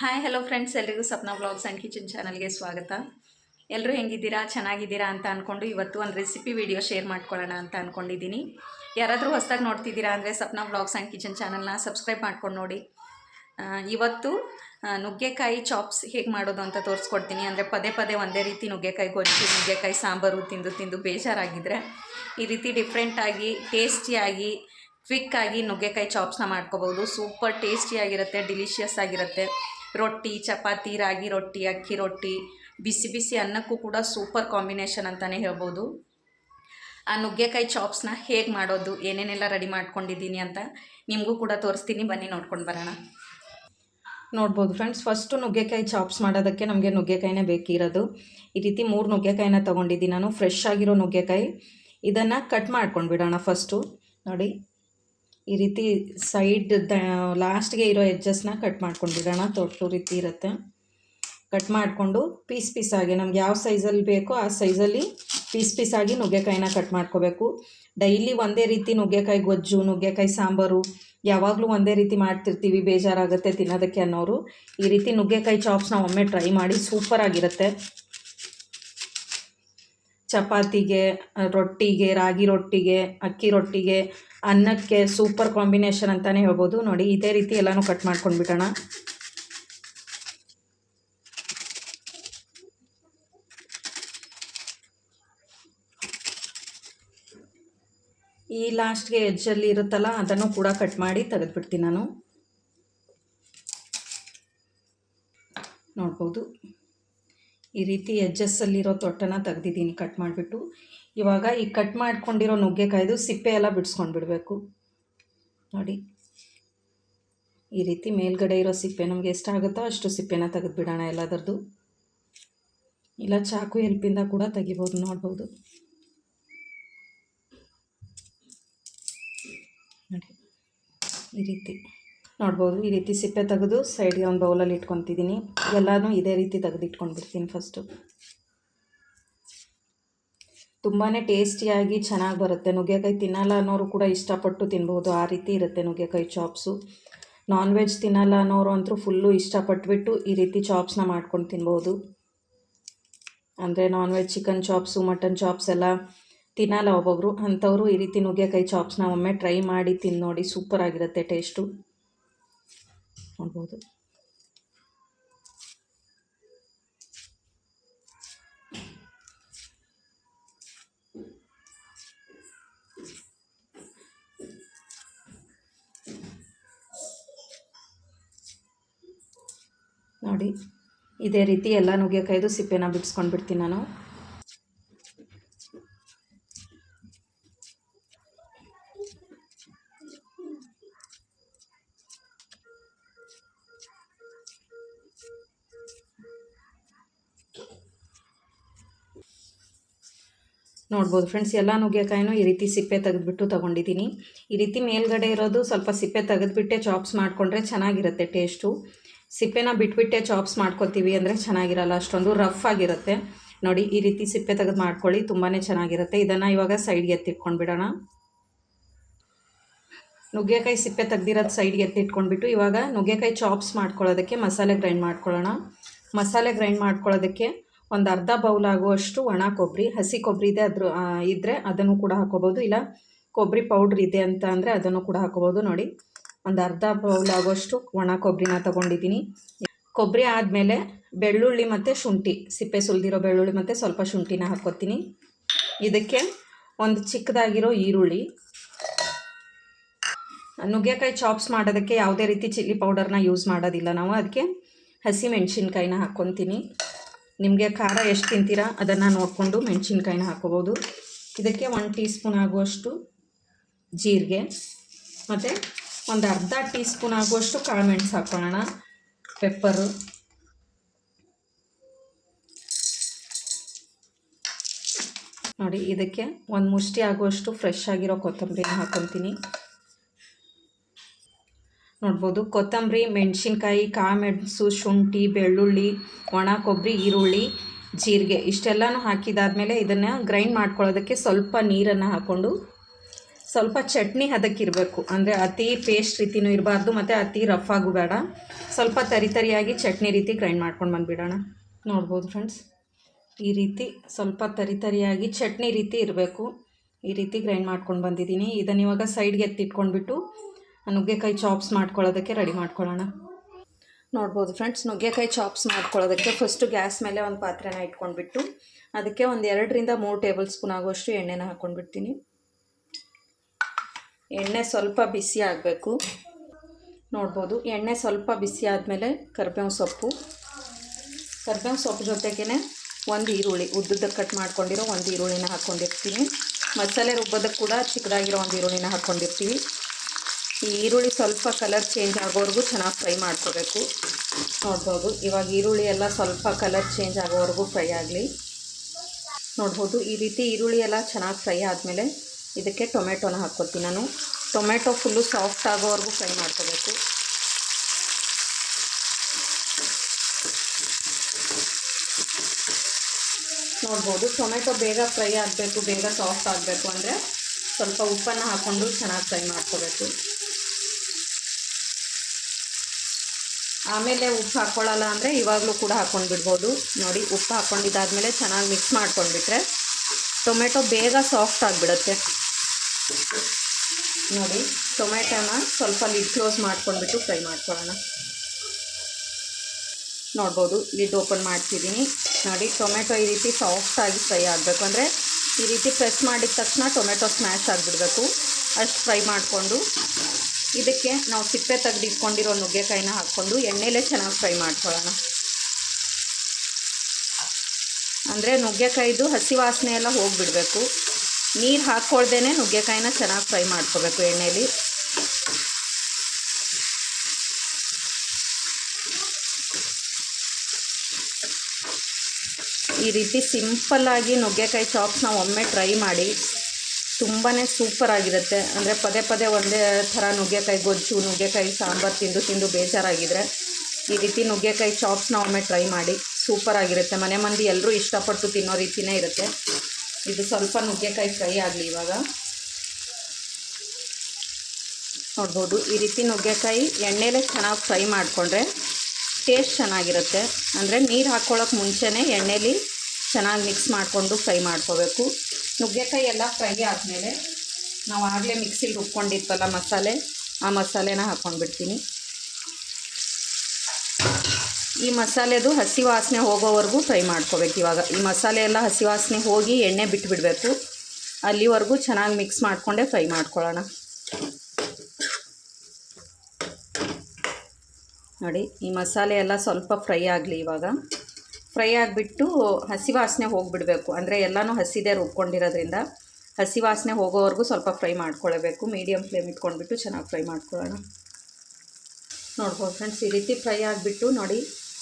Hi hello friends ಎಲ್ರಿಗೂ Sapna blogs and kitchen ಚಾನಲ್ಗೆ ಸ್ವಾಗತ. ಎಲ್ಲರೂ ಹೆಂಗಿದ್ದೀರಾ? ಚೆನ್ನಾಗಿದ್ದೀರಾ ಅಂತ ಅಂದ್ಕೊಂಡು ಇವತ್ತು ಒಂದು ರೆಸಿಪಿ ವಿಡಿಯೋ ಶೇರ್ ಮಾಡ್ಕೊಳ್ಳೋಣ ಅಂತ ಅಂದ್ಕೊಂಡಿದ್ದೀನಿ ಯಾರಾದರೂ ಹೊಸ್ದಾಗಿ ನೋಡ್ತಿದ್ದೀರಾ ಅಂದರೆ ಸಪ್ನಾ ಬ್ಲಾಗ್ಸ್ ಆ್ಯಂಡ್ ಕಿಚನ್ ಚಾನಲ್ನ ಸಬ್ಸ್ಕ್ರೈಬ್ ಮಾಡ್ಕೊಂಡು ನೋಡಿ. ಇವತ್ತು ನುಗ್ಗೆಕಾಯಿ ಚಾಪ್ಸ್ ಹೇಗೆ ಮಾಡೋದು ಅಂತ ತೋರಿಸ್ಕೊಡ್ತೀನಿ. ಅಂದರೆ ಪದೇ ಪದೇ ಒಂದೇ ರೀತಿ ನುಗ್ಗೆಕಾಯಿ ಗೊಜ್ಜು, ನುಗ್ಗೆಕಾಯಿ ಸಾಂಬಾರು ತಿಂದು ತಿಂದು ಬೇಜಾರಾಗಿದ್ದರೆ ಈ ರೀತಿ ಡಿಫ್ರೆಂಟಾಗಿ ಟೇಸ್ಟಿಯಾಗಿ ಕ್ವಿಕ್ಕಾಗಿ ನುಗ್ಗೆಕಾಯಿ ಚಾಪ್ಸ್ನ ಮಾಡ್ಕೋಬೋದು. ಸೂಪರ್ ಟೇಸ್ಟಿಯಾಗಿರುತ್ತೆ ಡಿಲಿಷಿಯಸ್ ಆಗಿರುತ್ತೆ. ರೊಟ್ಟಿ, ಚಪಾತಿ, ರಾಗಿ ರೊಟ್ಟಿ, ಅಕ್ಕಿ ರೊಟ್ಟಿ, ಬಿಸಿ ಬಿಸಿ ಅನ್ನಕ್ಕೂ ಕೂಡ ಸೂಪರ್ ಕಾಂಬಿನೇಷನ್ ಅಂತಲೇ ಹೇಳ್ಬೋದು. ಆ ನುಗ್ಗೆಕಾಯಿ ಚಾಪ್ಸ್ನ ಹೇಗೆ ಮಾಡೋದು, ಏನೇನೆಲ್ಲ ರೆಡಿ ಮಾಡ್ಕೊಂಡಿದ್ದೀನಿ ಅಂತ ನಿಮಗೂ ಕೂಡ ತೋರಿಸ್ತೀನಿ. ಬನ್ನಿ ನೋಡ್ಕೊಂಡು ಬರೋಣ. ನೋಡ್ಬೋದು ಫ್ರೆಂಡ್ಸ್, ಫಸ್ಟು ನುಗ್ಗೆಕಾಯಿ ಚಾಪ್ಸ್ ಮಾಡೋದಕ್ಕೆ ನಮಗೆ ನುಗ್ಗೆಕಾಯಿನೇ ಬೇಕಿರೋದು. ಈ ರೀತಿ ಮೂರು ನುಗ್ಗೆಕಾಯಿನ ತೊಗೊಂಡಿದ್ದೀನಿ ನಾನು, ಫ್ರೆಶ್ ಆಗಿರೋ ನುಗ್ಗೆಕಾಯಿ. ಇದನ್ನು ಕಟ್ ಮಾಡ್ಕೊಂಡು ಬಿಡೋಣ ಫಸ್ಟು. ನೋಡಿ ಈ ರೀತಿ ಸೈಡ್ ದ, ಲಾಸ್ಟ್ಗೆ ಇರೋ ಎಡ್ಜಸ್ನ ಕಟ್ ಮಾಡ್ಕೊಂಡಿರೋಣ. ತೊಟ್ಟು ರೀತಿ ಇರುತ್ತೆ. ಕಟ್ ಮಾಡಿಕೊಂಡು ಪೀಸ್ ಪೀಸಾಗಿ ನಮ್ಗೆ ಯಾವ ಸೈಜಲ್ಲಿ ಬೇಕೋ ಆ ಸೈಜಲ್ಲಿ ಪೀಸ್ ಪೀಸಾಗಿ ನುಗ್ಗೆಕಾಯಿನ ಕಟ್ ಮಾಡ್ಕೋಬೇಕು. ಡೈಲಿ ಒಂದೇ ರೀತಿ ನುಗ್ಗೆಕಾಯಿ ಗೊಜ್ಜು, ನುಗ್ಗೆಕಾಯಿ ಸಾಂಬಾರು ಯಾವಾಗಲೂ ಒಂದೇ ರೀತಿ ಮಾಡ್ತಿರ್ತೀವಿ. ಬೇಜಾರಾಗುತ್ತೆ ತಿನ್ನೋದಕ್ಕೆ ಅನ್ನೋರು. ಈ ರೀತಿ ನುಗ್ಗೆಕಾಯಿ ಚಾಪ್ಸ್ನ ಒಮ್ಮೆ ಟ್ರೈ ಮಾಡಿ ಸೂಪರಾಗಿರುತ್ತೆ ಚಪಾತಿಗೆ, ರೊಟ್ಟಿಗೆ, ರಾಗಿ ರೊಟ್ಟಿಗೆ, ಅಕ್ಕಿ ರೊಟ್ಟಿಗೆ ಅನ್ನಕ್ಕೆ ಸೂಪರ್ ಕಾಂಬಿನೇಷನ್ ಅಂತಲೇ ಹೇಳ್ಬೋದು. ನೋಡಿ, ಇದೇ ರೀತಿ ಎಲ್ಲನೂ ಕಟ್ ಮಾಡ್ಕೊಂಡು ಬಿಡೋಣ ಈ ಲಾಸ್ಟ್ಗೆ ಎಡ್ಜಲ್ಲಿ ಇರುತ್ತಲ್ಲ, ಅದನ್ನು ಕೂಡ ಕಟ್ ಮಾಡಿ ತೆಗೆದುಬಿಡ್ತೀನಿ ನಾನು. ನೋಡ್ಬೋದು. ಈ ರೀತಿ ಎಜ್ಜಸ್ಸಲ್ಲಿರೋ ತೊಟ್ಟನ ತೆಗ್ದಿದ್ದೀನಿ ಕಟ್ ಮಾಡಿಬಿಟ್ಟು. ಇವಾಗ ಈ ಕಟ್ ಮಾಡ್ಕೊಂಡಿರೋ ನುಗ್ಗೆಕಾಯ್ದು ಸಿಪ್ಪೆ ಎಲ್ಲ ಬಿಡಿಸ್ಕೊಂಡು ಬಿಡಬೇಕು ನೋಡಿ. ಈ ರೀತಿ ಮೇಲ್ಗಡೆ ಇರೋ ಸಿಪ್ಪೆ ನಮಗೆ ಎಷ್ಟಾಗುತ್ತೋ ಅಷ್ಟು ಸಿಪ್ಪೆನ ತೆಗೆದುಬಿಡೋಣ ಎಲ್ಲದರದ್ದು. ಇಲ್ಲ ಚಾಕು ಎಲ್ಪಿಂದ ಕೂಡ ತೆಗಿಬೋದು, ನೋಡ್ಬೋದು. ನೋಡಿ. ಈ ರೀತಿ. ನೋಡ್ಬೋದು, ಈ ರೀತಿ ಸಿಪ್ಪೆ ತೆಗೆದು ಸೈಡ್ಗೆ ಒಂದು ಬೌಲಲ್ಲಿ ಇಟ್ಕೊತಿದ್ದೀನಿ ಎಲ್ಲನೂ ಇದೇ ರೀತಿ ತೆಗೆದು ಇಟ್ಕೊಂಡ್ಬಿಡ್ತೀನಿ ಫಸ್ಟು ತುಂಬಾ ಟೇಸ್ಟಿಯಾಗಿ ಚೆನ್ನಾಗಿ ಬರುತ್ತೆ. ನುಗ್ಗೆಕಾಯಿ ತಿನ್ನಲ್ಲ ಅನ್ನೋರು ಕೂಡ ಇಷ್ಟಪಟ್ಟು ತಿನ್ಬೋದು. ಆ ರೀತಿ ಇರುತ್ತೆ ನುಗ್ಗೆಕಾಯಿ ಚಾಪ್ಸು ನಾನ್ ವೆಜ್ ತಿನ್ನಲ್ಲ ಅನ್ನೋರು ಅಂತೂ ಫುಲ್ಲು ಇಷ್ಟಪಟ್ಬಿಟ್ಟು ಈ ರೀತಿ ಚಾಪ್ಸ್ನ ಮಾಡ್ಕೊಂಡು ತಿನ್ಬೋದು. ಅಂದರೆ non veg chicken chops mutton chops ಎಲ್ಲ ತಿನ್ನಲ್ಲ ಒಬ್ಬೊಬ್ಬರು ಅಂಥವ್ರು ಈ ರೀತಿ ನುಗ್ಗೆಕಾಯಿ ಚಾಪ್ಸ್ನ ಒಮ್ಮೆ ಟ್ರೈ ಮಾಡಿ ತಿಂದು ನೋಡಿ ಸೂಪರ್ ಆಗಿರುತ್ತೆ ಟೇಸ್ಟು ನೋಡ್ಬೋದು ನೋಡಿ ಇದೇ ರೀತಿ ಎಲ್ಲ ನುಗ್ಗೆಕಾಯ್ದು ಸಿಪ್ಪೆನ ಬಿಡಿಸ್ಕೊಂಡು ಬಿಡ್ತೀನಿ ನಾನು. ನೋಡ್ಬೋದು. ಫ್ರೆಂಡ್ಸ್, ಎಲ್ಲ ನುಗ್ಗೆಕಾಯಿನೂ ಈ ರೀತಿ ಸಿಪ್ಪೆ ತೆಗೆದುಬಿಟ್ಟು ತೊಗೊಂಡಿದ್ದೀನಿ. ಈ ರೀತಿ ಮೇಲ್ಗಡೆ ಇರೋದು ಸ್ವಲ್ಪ ಸಿಪ್ಪೆ ತೆಗೆದುಬಿಟ್ಟೆ ಚಾಪ್ಸ್ ಮಾಡಿಕೊಂಡ್ರೆ ಚೆನ್ನಾಗಿರುತ್ತೆ ಟೇಸ್ಟು. ಸಿಪ್ಪೆನ ಬಿಟ್ಬಿಟ್ಟೆ ಚಾಪ್ಸ್ ಮಾಡ್ಕೊತೀವಿ ಅಂದರೆ ಚೆನ್ನಾಗಿರಲ್ಲ, ಅಷ್ಟೊಂದು ರಫ್ ಆಗಿರುತ್ತೆ. ನೋಡಿ, ಈ ರೀತಿ ಸಿಪ್ಪೆ ತೆಗೆದು ಮಾಡ್ಕೊಳ್ಳಿ ತುಂಬಾ ಚೆನ್ನಾಗಿರುತ್ತೆ. ಇದನ್ನು ಇವಾಗ ಸೈಡ್ಗೆ ಎತ್ತಿಟ್ಕೊಂಡು ಬಿಡೋಣ ನುಗ್ಗೆಕಾಯಿ ಸಿಪ್ಪೆ ತೆಗ್ದಿರೋದು ಸೈಡ್ಗೆ ಎತ್ತಿಟ್ಕೊಂಡ್ಬಿಟ್ಟು ಇವಾಗ ನುಗ್ಗೆಕಾಯಿ ಚಾಪ್ಸ್ ಮಾಡ್ಕೊಳ್ಳೋದಕ್ಕೆ ಮಸಾಲೆ ಗ್ರೈಂಡ್ ಮಾಡ್ಕೊಳ್ಳೋಣ. ಮಸಾಲೆ ಗ್ರೈಂಡ್ ಮಾಡ್ಕೊಳ್ಳೋದಕ್ಕೆ ಒಂದು ಅರ್ಧ ಬೌಲ್ ಆಗುವಷ್ಟು ಒಣ ಕೊಬ್ಬರಿ ಹಸಿ ಕೊಬ್ಬರಿ ಇದೆ ಅದ್ರ ಇದ್ದರೆ ಅದನ್ನು ಕೂಡ ಹಾಕೋಬೋದು ಇಲ್ಲ ಕೊಬ್ಬರಿ ಪೌಡ್ರ್ ಇದೆ ಅಂತ ಅಂದರೆ ಅದನ್ನು ಕೂಡ ಹಾಕೋಬೋದು ನೋಡಿ. ಒಂದು ಅರ್ಧ ಬೌಲ್ ಆಗುವಷ್ಟು ಒಣ ಕೊಬ್ಬರಿನ ತೊಗೊಂಡಿದ್ದೀನಿ. ಕೊಬ್ಬರಿ ಆದಮೇಲೆ ಬೆಳ್ಳುಳ್ಳಿ ಮತ್ತು ಶುಂಠಿ, ಸಿಪ್ಪೆ ಸುಲಿದಿರೋ ಬೆಳ್ಳುಳ್ಳಿ ಮತ್ತು ಸ್ವಲ್ಪ ಶುಂಠಿನ ಹಾಕ್ಕೊತೀನಿ ಇದಕ್ಕೆ ಒಂದು ಚಿಕ್ಕದಾಗಿರೋ ಈರುಳ್ಳಿ, ನುಗ್ಗೆಕಾಯಿ ಚಾಪ್ಸ್ ಮಾಡೋದಕ್ಕೆ ಯಾವುದೇ ರೀತಿ ಚಿಲ್ಲಿ ಪೌಡರ್ನ ಯೂಸ್ ಮಾಡೋದಿಲ್ಲ ನಾವು. ಅದಕ್ಕೆ ಹಸಿ ಮೆಣಸಿನ್ಕಾಯಿನ ಹಾಕ್ಕೊತೀನಿ ನಿಮಗೆ ಖಾರ ಎಷ್ಟು ತಿಂತೀರಾ? ಅದನ್ನು ನೋಡಿಕೊಂಡು ಮೆಣಸಿನ್ಕಾಯಿನ ಹಾಕೋಬೋದು ಇದಕ್ಕೆ ಒನ್ ಟೀ ಸ್ಪೂನ್ ಆಗುವಷ್ಟು ಜೀರಿಗೆ, ಮತ್ತು ಒಂದು ಅರ್ಧ ಟೀ ಸ್ಪೂನ್ ಆಗುವಷ್ಟು ಕಾಳುಮೆಣಸು ಹಾಕ್ಕೊಳ್ಳೋಣ ಪೆಪ್ಪರು ನೋಡಿ, ಇದಕ್ಕೆ ಒಂದು ಮುಷ್ಟಿ ಆಗುವಷ್ಟು ಫ್ರೆಶ್ ಆಗಿರೋ ಕೊತ್ತಂಬರಿನ ಹಾಕ್ಕೊತೀನಿ ನೋಡ್ಬೋದು. ಕೊತ್ತಂಬರಿ, ಮೆಣಸಿನ್ಕಾಯಿ, ಕಾಮೆಣಸು, ಶುಂಠಿ, ಬೆಳ್ಳುಳ್ಳಿ, ಒಣ ಕೊಬ್ಬರಿ, ಈರುಳ್ಳಿ, ಜೀರಿಗೆ ಇಷ್ಟೆಲ್ಲನೂ ಹಾಕಿದಾದ್ಮೇಲೆ ಇದನ್ನು ಗ್ರೈಂಡ್ ಮಾಡ್ಕೊಳ್ಳೋದಕ್ಕೆ ಸ್ವಲ್ಪ ನೀರನ್ನು ಹಾಕ್ಕೊಂಡು ಸ್ವಲ್ಪ ಚಟ್ನಿ ಹದಕ್ಕಿರಬೇಕು. ಅಂದರೆ ಅತಿ ಪೇಸ್ಟ್ ರೀತಿನೂ ಇರಬಾರ್ದು ಮತ್ತು ಅತಿ ರಫ್ ಆಗು ಬೇಡ. ಸ್ವಲ್ಪ ತರಿ ತರಿಯಾಗಿ ಚಟ್ನಿ ರೀತಿ ಗ್ರೈಂಡ್ ಮಾಡ್ಕೊಂಡು ಬಂದುಬಿಡೋಣ. ನೋಡ್ಬೋದು ಫ್ರೆಂಡ್ಸ್. ಈ ರೀತಿ ಸ್ವಲ್ಪ ತರಿ ತರಿಯಾಗಿ ಚಟ್ನಿ ರೀತಿ ಇರಬೇಕು. ಈ ರೀತಿ ಗ್ರೈಂಡ್ ಮಾಡ್ಕೊಂಡು ಬಂದಿದ್ದೀನಿ. ಇದನ್ನು ಇವಾಗ ಸೈಡ್ಗೆ ಎತ್ತಿಟ್ಕೊಂಡ್ಬಿಟ್ಟು ನುಗ್ಗೆಕಾಯಿ ಚಾಪ್ಸ್ ಮಾಡ್ಕೊಳ್ಳೋದಕ್ಕೆ ರೆಡಿ ಮಾಡ್ಕೊಳ್ಳೋಣ. ನೋಡ್ಬೋದು ಫ್ರೆಂಡ್ಸ್ ನುಗ್ಗೆಕಾಯಿ ಚಾಪ್ಸ್ ಮಾಡ್ಕೊಳ್ಳೋದಕ್ಕೆ ಫಸ್ಟು ಗ್ಯಾಸ್ ಮೇಲೆ ಒಂದು ಪಾತ್ರೆನ ಇಟ್ಕೊಂಡ್ಬಿಟ್ಟು ಅದಕ್ಕೆ ಒಂದು ಎರಡರಿಂದ ಮೂರು ಟೇಬಲ್ ಸ್ಪೂನ್ ಆಗುವಷ್ಟು ಎಣ್ಣೆನ ಹಾಕ್ಕೊಂಡ್ಬಿಡ್ತೀನಿ ಎಣ್ಣೆ ಸ್ವಲ್ಪ ಬಿಸಿ ಆಗಬೇಕು. ನೋಡ್ಬೋದು, ಎಣ್ಣೆ ಸ್ವಲ್ಪ ಬಿಸಿ ಆದಮೇಲೆ ಕರ್ಬೇವು ಸೊಪ್ಪು. ಕರ್ಬೇವು ಸೊಪ್ಪು ಜೊತೆಗೇ ಒಂದು ಈರುಳ್ಳಿ, ಉದ್ದುದ್ದಕ್ಕೆ ಕಟ್ ಮಾಡ್ಕೊಂಡಿರೋ ಒಂದು ಈರುಳ್ಳಿನ ಹಾಕ್ಕೊಂಡಿರ್ತೀನಿ ಮಸಾಲೆ ರುಬ್ಬೋದಕ್ಕೆ ಕೂಡ ಚಿಕ್ಕದಾಗಿರೋ ಒಂದು ಈರುಳ್ಳಿನ ಹಾಕ್ಕೊಂಡಿರ್ತೀವಿ ಈ ಈರುಳ್ಳಿ ಸ್ವಲ್ಪ ಕಲರ್ ಚೇಂಜ್ ಆಗೋವರೆಗೂ ಚೆನ್ನಾಗಿ ಫ್ರೈ ಮಾಡ್ಕೋಬೇಕು. ನೋಡ್ಬೋದು, ಇವಾಗ ಈರುಳ್ಳಿ ಎಲ್ಲ ಸ್ವಲ್ಪ ಕಲರ್ ಚೇಂಜ್ ಆಗೋವರೆಗೂ ಫ್ರೈ ಆಗಲಿ. ನೋಡ್ಬೋದು, ಈ ರೀತಿ ಈರುಳ್ಳಿ ಎಲ್ಲ ಚೆನ್ನಾಗಿ ಫ್ರೈ ಆದಮೇಲೆ ಇದಕ್ಕೆ ಟೊಮೆಟೊನ ಹಾಕ್ಕೊತೀನಿ ನಾನು. ಟೊಮೆಟೊ ಫುಲ್ಲು ಸಾಫ್ಟ್ ಆಗೋವರೆಗೂ ಫ್ರೈ ಮಾಡ್ಕೋಬೇಕು. ನೋಡ್ಬೋದು, ಟೊಮೆಟೊ ಬೇಗ ಫ್ರೈ ಆಗಬೇಕು, ಬೇಗ ಸಾಫ್ಟ್ ಆಗಬೇಕು ಅಂದರೆ ಸ್ವಲ್ಪ ಉಪ್ಪನ್ನು ಹಾಕ್ಕೊಂಡು ಚೆನ್ನಾಗಿ ಫ್ರೈ ಮಾಡ್ಕೋಬೇಕು. ಆಮೇಲೆ ಉಪ್ಪು ಹಾಕ್ಕೊಳ್ಳಲ್ಲ ಅಂದರೆ ಇವಾಗಲೂ ಕೂಡ ಹಾಕ್ಕೊಂಡು ಬಿಡ್ಬೋದು ನೋಡಿ, ಉಪ್ಪು ಹಾಕ್ಕೊಂಡಿದ್ದಾದಮೇಲೆ ಚೆನ್ನಾಗಿ ಮಿಕ್ಸ್ ಮಾಡ್ಕೊಂಡ್ಬಿಟ್ರೆ ಟೊಮೆಟೊ ಬೇಗ ಸಾಫ್ಟ್ ಆಗಿಬಿಡುತ್ತೆ. ನೋಡಿ, ಟೊಮೆಟೊನ ಸ್ವಲ್ಪ ಲಿಡ್ ಕ್ಲೋಸ್ ಮಾಡ್ಕೊಂಡ್ಬಿಟ್ಟು ಫ್ರೈ ಮಾಡ್ಕೊಳ್ಳೋಣ. ನೋಡ್ಬೋದು ಲಿಡ್ ಓಪನ್ ಮಾಡ್ತಿದ್ದೀನಿ. ನೋಡಿ, ಟೊಮೆಟೊ ಈ ರೀತಿ ಸಾಫ್ಟಾಗಿ ಫ್ರೈ ಆಗಬೇಕು ಅಂದರೆ ಈ ರೀತಿ ಪ್ರೆಸ್ ಮಾಡಿದ ತಕ್ಷಣ ಟೊಮೆಟೊ ಸ್ಮ್ಯಾಶ್ ಆಗಿಬಿಡ್ಬೇಕು. ಅಷ್ಟು ಫ್ರೈ ಮಾಡಿಕೊಂಡು ಇದಕ್ಕೆ ನಾವು ಸಿಪ್ಪೆ ತೆಗೆದಿಟ್ಕೊಂಡಿರೋ ನುಗ್ಗೆಕಾಯಿನ ಹಾಕ್ಕೊಂಡು ಎಣ್ಣೆಲೇ ಚೆನ್ನಾಗಿ ಫ್ರೈ ಮಾಡ್ಕೊಳ್ಳೋಣ. ಅಂದರೆ ನುಗ್ಗೆಕಾಯಿದು ಹಸಿ ವಾಸನೆ ಎಲ್ಲ ಹೋಗಿಬಿಡಬೇಕು. ನೀರು ಹಾಕ್ಕೊಳ್ದೇ ನುಗ್ಗೆಕಾಯಿನ ಚೆನ್ನಾಗಿ ಫ್ರೈ ಮಾಡ್ಕೋಬೇಕು ಎಣ್ಣೆಯಲ್ಲಿ ಈ ರೀತಿ ಸಿಂಪಲ್ಲಾಗಿ ನುಗ್ಗೆಕಾಯಿ ಚಾಪ್ಸ್ನ ಒಮ್ಮೆ ಟ್ರೈ ಮಾಡಿ. ತುಂಬಾ ಸೂಪರ್ ಆಗಿರುತ್ತೆ. ಅಂದರೆ ಪದೇ ಪದೇ ಒಂದೇ ಥರ ನುಗ್ಗೆಕಾಯಿ, ಗೊಜ್ಜು, ನುಗ್ಗೆಕಾಯಿ, ಸಾಂಬಾರು ತಿಂದು ತಿಂದು ಬೇಜಾರಾಗಿದ್ದರೆ ಈ ರೀತಿ ನುಗ್ಗೆಕಾಯಿ ಚಾಪ್ಸ್ನ ಒಮ್ಮೆ ಟ್ರೈ ಮಾಡಿ ಸೂಪರ್ ಆಗಿರುತ್ತೆ. ಮನೆ ಮಂದಿ ಎಲ್ಲರೂ ಇಷ್ಟಪಟ್ಟು ತಿನ್ನೋ ರೀತಿಯೇ ಇರುತ್ತೆ. ಇದು ಸ್ವಲ್ಪ ನುಗ್ಗೆಕಾಯಿ ಫ್ರೈ ಆಗಲಿ ಇವಾಗ. ನೋಡ್ಬೋದು. ಈ ರೀತಿ ನುಗ್ಗೆಕಾಯಿ ಎಣ್ಣೆಲೇ ಚೆನ್ನಾಗಿ ಫ್ರೈ ಮಾಡಿಕೊಂಡ್ರೆ ಟೇಸ್ಟ್ ಚೆನ್ನಾಗಿರುತ್ತೆ. ಅಂದರೆ ನೀರು ಹಾಕ್ಕೊಳ್ಳೋಕೆ ಮುಂಚೆನೇ ಎಣ್ಣೆಲಿ ಚೆನ್ನಾಗಿ ಮಿಕ್ಸ್ ಮಾಡಿಕೊಂಡು ಫ್ರೈ ಮಾಡ್ಕೋಬೇಕು. ನುಗ್ಗೆಕಾಯಿ ಎಲ್ಲ ಫ್ರೈ ಆದಮೇಲೆ ನಾವು ಆಗಲೇ ಮಿಕ್ಸಿಗೆ ರುಬ್ಕೊಂಡಿತ್ತಲ್ಲ ಮಸಾಲೆ, ಆ ಮಸಾಲೆನ ಹಾಕ್ಕೊಂಡ್ಬಿಡ್ತೀನಿ ಈ ಮಸಾಲೆದು ಹಸಿ ವಾಸನೆ ಹೋಗೋವರೆಗೂ ಫ್ರೈ ಮಾಡ್ಕೋಬೇಕು ಇವಾಗ. ಈ ಮಸಾಲೆ ಎಲ್ಲ ಹಸಿ ವಾಸನೆ ಹೋಗಿ ಎಣ್ಣೆ ಬಿಟ್ಬಿಡಬೇಕು. ಅಲ್ಲಿವರೆಗೂ ಚೆನ್ನಾಗಿ ಮಿಕ್ಸ್ ಮಾಡಿಕೊಂಡೇ ಫ್ರೈ ಮಾಡ್ಕೊಳ್ಳೋಣ. ನೋಡಿ, ಈ ಮಸಾಲೆ ಎಲ್ಲ ಸ್ವಲ್ಪ ಫ್ರೈ ಆಗಲಿ ಇವಾಗ. ಫ್ರೈ ಆಗಿಬಿಟ್ಟು ಹಸಿ ವಾಸನೆ ಹೋಗಿಬಿಡಬೇಕು. ಅಂದರೆ ಎಲ್ಲನೂ ಹಸಿದೇ ರುಬ್ಕೊಂಡಿರೋದ್ರಿಂದ ಹಸಿ ವಾಸನೆ ಹೋಗೋವರೆಗೂ ಸ್ವಲ್ಪ ಫ್ರೈ ಮಾಡ್ಕೊಳ್ಬೇಕು. ಮೀಡಿಯಮ್ ಫ್ಲೇಮ್ ಇಟ್ಕೊಂಡ್ಬಿಟ್ಟು ಚೆನ್ನಾಗಿ ಫ್ರೈ ಮಾಡ್ಕೊಳ್ಳೋಣ. ನೋಡ್ಬೋದು ಫ್ರೆಂಡ್ಸ್, ಈ ರೀತಿ ಫ್ರೈ ಆಗಿಬಿಟ್ಟು ನೋಡಿ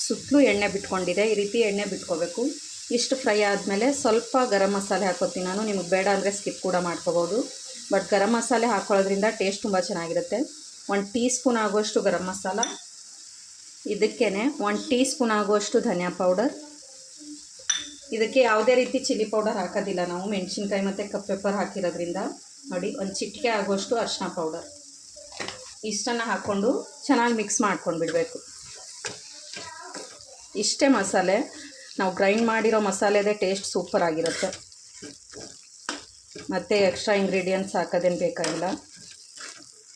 ಸುತ್ತಲೂ ಎಣ್ಣೆ ಬಿಟ್ಕೊಂಡಿದೆ. ಈ ರೀತಿ ಎಣ್ಣೆ ಬಿಟ್ಕೋಬೇಕು. ಇಷ್ಟು ಫ್ರೈ ಆದಮೇಲೆ ಸ್ವಲ್ಪ ಗರಂ ಮಸಾಲೆ ಹಾಕೋತೀನಿ ನಾನು. ನಿಮಗೆ ಬೇಡ ಅಂದರೆ ಸ್ಕಿಪ್ ಕೂಡ ಮಾಡ್ಕೋಬೋದು. ಬಟ್ ಗರಂ ಮಸಾಲೆ ಹಾಕ್ಕೊಳ್ಳೋದ್ರಿಂದ ಟೇಸ್ಟ್ ತುಂಬ ಚೆನ್ನಾಗಿರುತ್ತೆ. ಒಂದು ಟೀ ಸ್ಪೂನ್ ಆಗುವಷ್ಟು ಗರಂ ಮಸಾಲ ಇದಕ್ಕೇ ಒಂದು ಟೀ ಸ್ಪೂನ್ ಆಗುವಷ್ಟು ಧನಿಯಾ ಪೌಡರ್ ಇದಕ್ಕೆ ಯಾವುದೇ ರೀತಿ ಚಿಲ್ಲಿ ಪೌಡರ್ ಹಾಕೋದಿಲ್ಲ ನಾವು, ಮೆಣಸಿನ್ಕಾಯಿ ಮತ್ತು ಕಪ್ ಪೆಪ್ಪರ್ ಹಾಕಿರೋದ್ರಿಂದ. ನೋಡಿ, ಒಂದು ಚಿಟಿಕೆ ಆಗುವಷ್ಟು ಅರಿಶಿನ ಪೌಡರ್ ಇಷ್ಟನ್ನು ಹಾಕ್ಕೊಂಡು ಚೆನ್ನಾಗಿ ಮಿಕ್ಸ್ ಮಾಡ್ಕೊಂಡು ಬಿಡಬೇಕು ಇಷ್ಟೇ ಮಸಾಲೆ. ನಾವು ಗ್ರೈಂಡ್ ಮಾಡಿರೋ ಮಸಾಲೆದೇ ಟೇಸ್ಟ್ ಸೂಪರ್ ಆಗಿರುತ್ತೆ. ಮತ್ತು ಎಕ್ಸ್ಟ್ರಾ ಇಂಗ್ರೀಡಿಯೆಂಟ್ಸ್ ಹಾಕೋದೇನು ಬೇಕಾಗಿಲ್ಲ.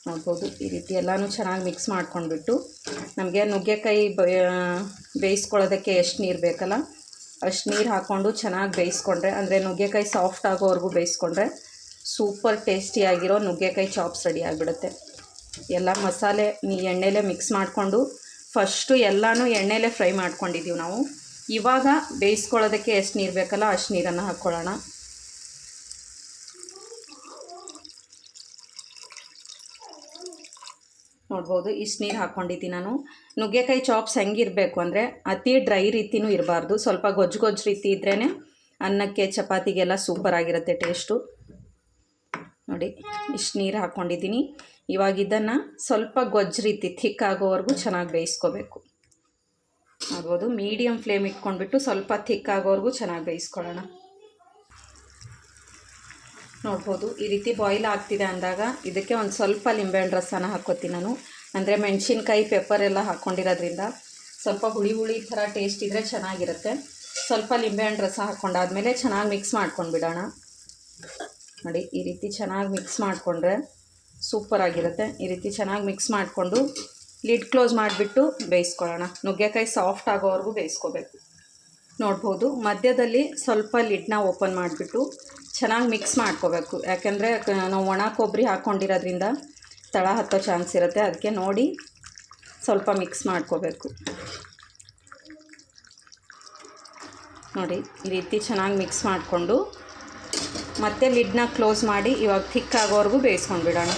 ನೋಡ್ಬೋದು ಈ ರೀತಿ ಎಲ್ಲನೂ ಚೆನ್ನಾಗಿ ಮಿಕ್ಸ್ ಮಾಡ್ಕೊಂಡ್ಬಿಟ್ಟು ನಮಗೆ ನುಗ್ಗೆಕಾಯಿ ಬೇಯಿಸ್ಕೊಳ್ಳೋದಕ್ಕೆ ಎಷ್ಟು ನೀರು ಬೇಕಲ್ಲ? ಅಷ್ಟು ನೀರು ಹಾಕ್ಕೊಂಡು ಚೆನ್ನಾಗಿ ಬೇಯಿಸ್ಕೊಂಡ್ರೆ, ಅಂದರೆ ನುಗ್ಗೆಕಾಯಿ ಸಾಫ್ಟ್ ಆಗೋವರೆಗೂ ಬೇಯಿಸ್ಕೊಂಡ್ರೆ ಸೂಪರ್ ಟೇಸ್ಟಿಯಾಗಿರೋ ನುಗ್ಗೆಕಾಯಿ ಚಾಪ್ಸ್ ರೆಡಿ ಆಗಿಬಿಡುತ್ತೆ. ಎಲ್ಲ ಮಸಾಲೆ ನೀ ಎಣ್ಣೆಲೇ ಮಿಕ್ಸ್ ಮಾಡಿಕೊಂಡು ಫಸ್ಟು ಎಲ್ಲನೂ ಎಣ್ಣೆಲೇ ಫ್ರೈ ಮಾಡ್ಕೊಂಡಿದ್ದೀವಿ ನಾವು. ಇವಾಗ ಬೇಯಿಸ್ಕೊಳ್ಳೋದಕ್ಕೆ ಎಷ್ಟು ನೀರು ಬೇಕಲ್ಲ ಅಷ್ಟು ನೀರನ್ನು ಹಾಕ್ಕೊಳ್ಳೋಣ ನೋಡ್ಬೋದು. ಇಷ್ಟು ನೀರು ಹಾಕ್ಕೊಂಡಿದ್ದೀನಿ ನಾನು. ನುಗ್ಗೆಕಾಯಿ ಚಾಪ್ಸ್ ಹೆಂಗಿರಬೇಕು ಅಂದರೆ ಅತಿ ಡ್ರೈ ರೀತಿನೂ ಇರಬಾರ್ದು. ಸ್ವಲ್ಪ ಗೊಜ್ಜು ಗೊಜ್ಜು ರೀತಿ ಇದ್ರೇ ಅನ್ನಕ್ಕೆ, ಚಪಾತಿಗೆಲ್ಲ ಸೂಪರ್ ಆಗಿರುತ್ತೆ ಟೇಸ್ಟು ನೋಡಿ, ಇಷ್ಟು ನೀರು ಹಾಕ್ಕೊಂಡಿದ್ದೀನಿ ಇವಾಗ ಇದನ್ನು ಸ್ವಲ್ಪ ಗೊಜ್ಜು ರೀತಿ ಥಿಕ್ ಆಗೋವರೆಗೂ ಚೆನ್ನಾಗಿ ಬೇಯಿಸ್ಕೋಬೇಕು. ಆಗ್ಬೋದು ಮೀಡಿಯಮ್ ಫ್ಲೇಮ್ ಇಟ್ಕೊಂಡ್ಬಿಟ್ಟು ಸ್ವಲ್ಪ ಥಿಕ್ ಆಗೋವರೆಗೂ ಚೆನ್ನಾಗಿ ಬೇಯಿಸ್ಕೊಳ್ಳೋಣ. ನೋಡ್ಬೋದು, ಈ ರೀತಿ ಬಾಯ್ಲ್ ಆಗ್ತಿದೆ ಅಂದಾಗ ಇದಕ್ಕೆ ಒಂದು ಸ್ವಲ್ಪ ಲಿಂಬೆಹಣ್ಣು ರಸನ ಹಾಕ್ಕೋತೀನಿ ನಾನು. ಅಂದರೆ ಮೆಣಸಿನ್ಕಾಯಿ ಪೆಪ್ಪರ್ ಎಲ್ಲ ಹಾಕ್ಕೊಂಡಿರೋದ್ರಿಂದ ಸ್ವಲ್ಪ ಹುಳಿ ಹುಳಿ ಥರ ಟೇಸ್ಟ್ ಇದ್ದರೆ ಚೆನ್ನಾಗಿರುತ್ತೆ. ಸ್ವಲ್ಪ ಲಿಂಬೆಹಣ್ಣು ರಸ ಹಾಕ್ಕೊಂಡಾದ್ಮೇಲೆ ಚೆನ್ನಾಗಿ ಮಿಕ್ಸ್ ಮಾಡ್ಕೊಂಡು ಬಿಡೋಣ. ನೋಡಿ, ಈ ರೀತಿ ಚೆನ್ನಾಗಿ ಮಿಕ್ಸ್ ಮಾಡಿಕೊಂಡ್ರೆ ಸೂಪರ್ ಆಗಿರುತ್ತೆ. ಈ ರೀತಿ ಚೆನ್ನಾಗಿ ಮಿಕ್ಸ್ ಮಾಡಿಕೊಂಡು ಲಿಡ್ ಕ್ಲೋಸ್ ಮಾಡಿಬಿಟ್ಟು ಬೇಯಿಸ್ಕೊಳ್ಳೋಣ. ನುಗ್ಗೆಕಾಯಿ ಸಾಫ್ಟ್ ಆಗೋವರೆಗೂ ಬೇಯಿಸ್ಕೋಬೇಕು. ನೋಡ್ಬೋದು. ಮಧ್ಯದಲ್ಲಿ ಸ್ವಲ್ಪ ಲಿಡ್ನ ಓಪನ್ ಮಾಡಿಬಿಟ್ಟು ಚೆನ್ನಾಗಿ ಮಿಕ್ಸ್ ಮಾಡ್ಕೋಬೇಕು. ಯಾಕೆಂದರೆ ನಾವು ಒಣ ಕೊಬ್ಬರಿ ಹಾಕ್ಕೊಂಡಿರೋದ್ರಿಂದ ತಳ ಹತ್ತೋ ಚಾನ್ಸ್ ಇರುತ್ತೆ. ಅದಕ್ಕೆ ನೋಡಿ ಸ್ವಲ್ಪ ಮಿಕ್ಸ್ ಮಾಡ್ಕೋಬೇಕು. ನೋಡಿ, ಈ ರೀತಿ ಚೆನ್ನಾಗಿ ಮಿಕ್ಸ್ ಮಾಡಿಕೊಂಡು ಮತ್ತೆ ಲಿಡ್ನ ಕ್ಲೋಸ್ ಮಾಡಿ ಇವಾಗ ಥಿಕ್ ಆಗೋವರೆಗೂ ಬೇಯಿಸ್ಕೊಂಡು ಬಿಡೋಣ.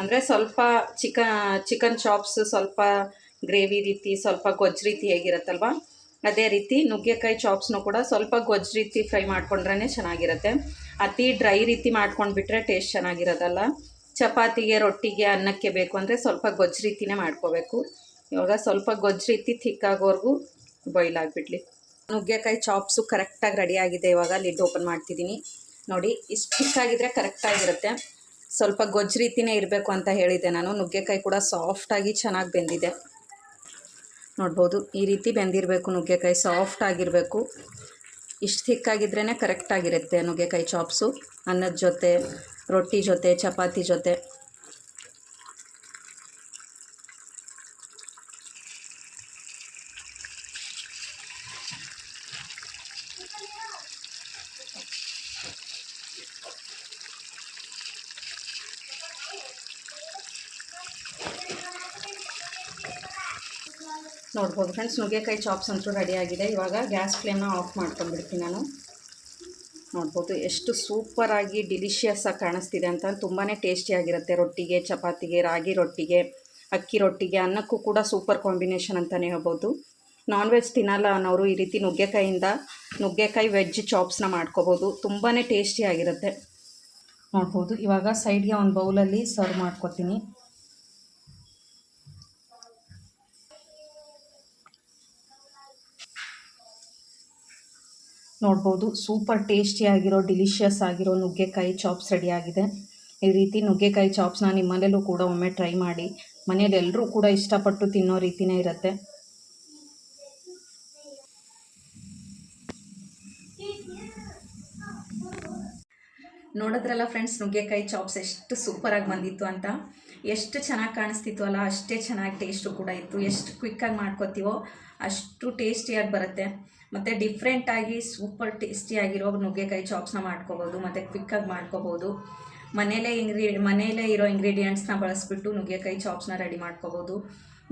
ಅಂದರೆ ಸ್ವಲ್ಪ ಚಿಕನ್ ಚಿಕನ್ ಚಾಪ್ಸ್ ಸ್ವಲ್ಪ ಗ್ರೇವಿ ರೀತಿ, ಸ್ವಲ್ಪ ಗೊಜ್ಜು ರೀತಿ ಹೇಗಿರುತ್ತಲ್ವ? ಅದೇ ರೀತಿ ನುಗ್ಗೆಕಾಯಿ ಚಾಪ್ಸ್ನು ಕೂಡ ಸ್ವಲ್ಪ ಗೊಜ್ಜು ರೀತಿ ಫ್ರೈ ಮಾಡ್ಕೊಂಡ್ರೇ ಚೆನ್ನಾಗಿರುತ್ತೆ. ಅತಿ ಡ್ರೈ ರೀತಿ ಮಾಡ್ಕೊಂಡ್ಬಿಟ್ರೆ ಟೇಸ್ಟ್ ಚೆನ್ನಾಗಿರೋದಲ್ಲ. ಚಪಾತಿಗೆ, ರೊಟ್ಟಿಗೆ, ಅನ್ನಕ್ಕೆ ಬೇಕು ಅಂದರೆ ಸ್ವಲ್ಪ ಗೊಜ್ಜು ರೀತಿನೇ ಮಾಡ್ಕೋಬೇಕು. ಇವಾಗ ಸ್ವಲ್ಪ ಗೊಜ್ಜು ರೀತಿ ಥಿಕ್ ಆಗೋವರೆಗೂ ಬಾಯ್ಲ್ ಆಗಿಬಿಡ್ಲಿ. ನುಗ್ಗೆಕಾಯಿ ಚಾಪ್ಸು ಕರೆಕ್ಟಾಗಿ ರೆಡಿ ಆಗಿದೆ ಇವಾಗ. ಲಿಡ್ ಓಪನ್ ಮಾಡ್ತಿದ್ದೀನಿ. ನೋಡಿ, ಇಷ್ಟು ಥಿಕ್ಕಾಗಿದ್ದರೆ ಕರೆಕ್ಟಾಗಿರುತ್ತೆ ಸ್ವಲ್ಪ ಗೊಜ್ಜು ರೀತಿನೇ ಇರಬೇಕು ಅಂತ ಹೇಳಿದ್ದೆ ನಾನು. ನುಗ್ಗೆಕಾಯಿ ಕೂಡ ಸಾಫ್ಟಾಗಿ ಚೆನ್ನಾಗಿ ಬೆಂದಿದೆ. ನೋಡ್ಬೋದು. ಈ ರೀತಿ ಬೆಂದಿರಬೇಕು ನುಗ್ಗೆಕಾಯಿ ಸಾಫ್ಟ್ ಆಗಿರಬೇಕು. ಇಷ್ಟು ಥಿಕ್ಕಾಗಿದ್ರೇ ಕರೆಕ್ಟಾಗಿರುತ್ತೆ ನುಗ್ಗೆಕಾಯಿ ಚಾಪ್ಸು ಅನ್ನದ ಜೊತೆ, ರೊಟ್ಟಿ ಜೊತೆ, ಚಪಾತಿ ಜೊತೆ. ನೋಡ್ಬೋದು. ಫ್ರೆಂಡ್ಸ್ ನುಗ್ಗೆಕಾಯಿ ಚಾಪ್ಸ್ ಅಂತೂ ರೆಡಿಯಾಗಿದೆ ಇವಾಗ ಗ್ಯಾಸ್ ಫ್ಲೇಮ್ನ ಆಫ್ ಮಾಡ್ಕೊಂಡ್ಬಿಡ್ತೀನಿ ನಾನು. ನೋಡ್ಬೋದು, ಎಷ್ಟು ಸೂಪರಾಗಿ ಡಿಲಿಷಿಯಸ್ ಆಗಿ ಕಾಣಿಸ್ತಿದೆ ಅಂತ. ತುಂಬಾ ಟೇಸ್ಟಿಯಾಗಿರುತ್ತೆ ರೊಟ್ಟಿಗೆ, ಚಪಾತಿಗೆ, ರಾಗಿ ರೊಟ್ಟಿಗೆ, ಅಕ್ಕಿ ರೊಟ್ಟಿಗೆ, ಅನ್ನಕ್ಕೂ ಕೂಡ ಸೂಪರ್ ಕಾಂಬಿನೇಷನ್ ಅಂತಲೇ ಹೇಳ್ಬೋದು. ನಾನ್ ವೆಜ್ ತಿನ್ನಲ್ಲ ಅನ್ನೋರು ಈ ರೀತಿ ನುಗ್ಗೆಕಾಯಿಂದ ನುಗ್ಗೆಕಾಯಿ ವೆಜ್ ಚಾಪ್ಸ್ನ ಮಾಡ್ಕೋಬೋದು. ತುಂಬಾ ಟೇಸ್ಟಿಯಾಗಿರುತ್ತೆ ನೋಡ್ಬೋದು, ಇವಾಗ ಸೈಡ್ಗೆ ಒಂದು ಬೌಲಲ್ಲಿ ಸರ್ವ್ ಮಾಡ್ಕೊತೀನಿ. ನೋಡ್ಬೋದು. ಸೂಪರ್ ಟೇಸ್ಟಿಯಾಗಿರೋ ಡಿಲಿಷಿಯಸ್ ಆಗಿರೋ ನುಗ್ಗೆಕಾಯಿ ಚಾಪ್ಸ್ ರೆಡಿಯಾಗಿದೆ. ಈ ರೀತಿ ನುಗ್ಗೆಕಾಯಿ ಚಾಪ್ಸ್ನ ನಿಮ್ಮ ಮನೇಲೂ ಕೂಡ ಒಮ್ಮೆ ಟ್ರೈ ಮಾಡಿ. ಮನೇಲಿ ಎಲ್ಲರೂ ಕೂಡ ಇಷ್ಟಪಟ್ಟು ತಿನ್ನೋ ರೀತಿಯೇ ಇರುತ್ತೆ. ನೋಡಿದ್ರಲ್ಲ ಫ್ರೆಂಡ್ಸ್, ನುಗ್ಗೆಕಾಯಿ ಚಾಪ್ಸ್ ಎಷ್ಟು ಸೂಪರಾಗಿ ಬಂದಿತ್ತು ಅಂತ. ಎಷ್ಟು ಚೆನ್ನಾಗಿ ಕಾಣಿಸ್ತಿತ್ತು ಅಲ್ಲ, ಅಷ್ಟೇ ಚೆನ್ನಾಗಿ ಟೇಸ್ಟು ಕೂಡ ಇತ್ತು. ಎಷ್ಟು ಕ್ವಿಕ್ಕಾಗಿ ಮಾಡ್ಕೋತೀವೋ ಅಷ್ಟು ಟೇಸ್ಟಿಯಾಗಿ ಬರುತ್ತೆ. ಮತ್ತು ಡಿಫ್ರೆಂಟಾಗಿ ಸೂಪರ್ ಟೇಸ್ಟಿಯಾಗಿರೋ ನುಗ್ಗೆಕಾಯಿ ಚಾಪ್ಸ್ನ ಮಾಡ್ಕೋಬೋದು, ಮತ್ತು ಕ್ವಿಕ್ಕಾಗಿ ಮಾಡ್ಕೋಬೋದು. ಮನೇಲೇ ಇಂಗ್ರಿ ಮನೇಲೇ ಇರೋ ಇಂಗ್ರೀಡಿಯೆಂಟ್ಸ್ನ ಬಳಸ್ಬಿಟ್ಟು ನುಗ್ಗೆಕಾಯಿ ಚಾಪ್ಸ್ನ ರೆಡಿ ಮಾಡ್ಕೋಬೋದು.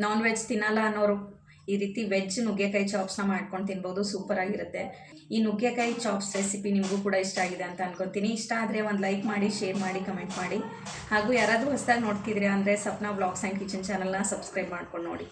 ನಾನ್ ವೆಜ್ ತಿನ್ನಲ್ಲ ಅನ್ನೋರು ಈ ರೀತಿ ವೆಜ್ ನುಗ್ಗೆಕಾಯಿ ಚಾಪ್ಸ್ನ ಮಾಡ್ಕೊಂಡು ತಿನ್ಬೋದು ಸೂಪರಾಗಿರುತ್ತೆ ಈ ನುಗ್ಗೆಕಾಯಿ ಚಾಪ್ಸ್ ರೆಸಿಪಿ ನಿಮಗೂ ಕೂಡ ಇಷ್ಟ ಆಗಿದೆ ಅಂತ ಅನ್ಕೊತೀನಿ. ಇಷ್ಟ ಆದರೆ ಒಂದು ಲೈಕ್ ಮಾಡಿ ಶೇರ್ ಮಾಡಿ ಕಮೆಂಟ್ ಮಾಡಿ. ಹಾಗೂ ಯಾರಾದರೂ ಹೊಸದಾಗಿ ನೋಡ್ತಿದ್ರೆ ಅಂದರೆ ಸಪ್ನಾ ಬ್ಲಾಗ್ಸ್ ಆ್ಯಂಡ್ ಕಿಚನ್ ಚಾನಲ್ನ ಸಬ್ಸ್ಕ್ರೈಬ್ ಮಾಡ್ಕೊಂಡು ನೋಡಿ.